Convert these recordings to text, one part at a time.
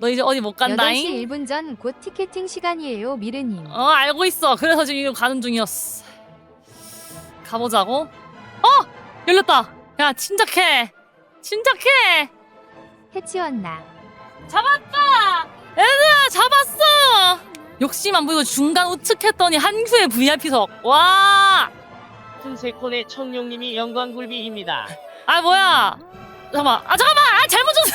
너 이제 어디 못 8시 간다잉? 1분 전 곧 티켓팅 시간이에요, 미르님. 어 알고 있어. 그래서 지금 이거 가는 중이었어. 가보자고. 어! 열렸다. 야 침착해. 침착해. 해치웠나? 잡았다! 얘들아 잡았어! 욕심 안 부리고 중간 우측했더니 한큐의 VIP석. 와! 푼세콘의 청룡님이 영광굴비입니다. 아 뭐야? 잠깐만. 아 잠깐만! 아 잘못 줬어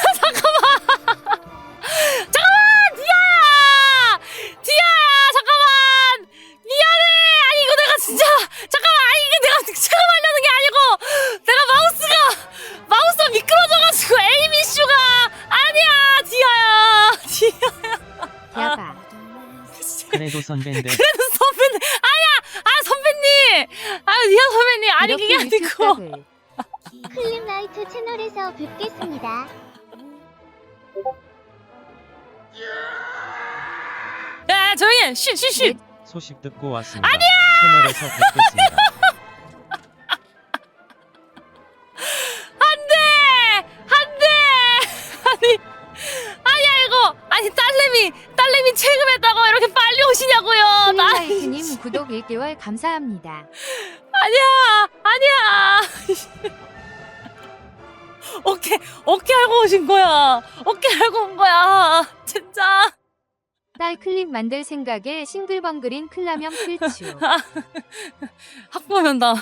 그래도 선배인데. 그래도 선배님 아니야! 아 선배님! 아 디아 선배님. 아니 그게 이렇게 아니고. 유튜브 클립라이트 채널에서 뵙겠습니다. 야 조용히 해. 쉿쉿쉿. 소식 듣고 왔습니다. 채널에서 뵙겠습니다. 딸내미 체금했다고 이렇게 빨리 오시냐고요. 나 클립라이트님 구독 1개월 감사합니다. 아니야 아니야. 어깨 어깨 알고 오신 거야. 어깨 알고 온 거야. 진짜. 딸 클립 만들 생각에 싱글벙글인 클라명 필추. 학부 면담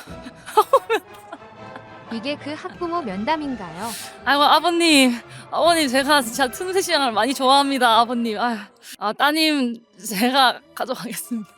이게 그 학부모 면담인가요? 아이고 아버님. 아버님 제가 진짜 틈새 시장을 많이 좋아합니다 아버님. 아, 아 따님 제가 가져가겠습니다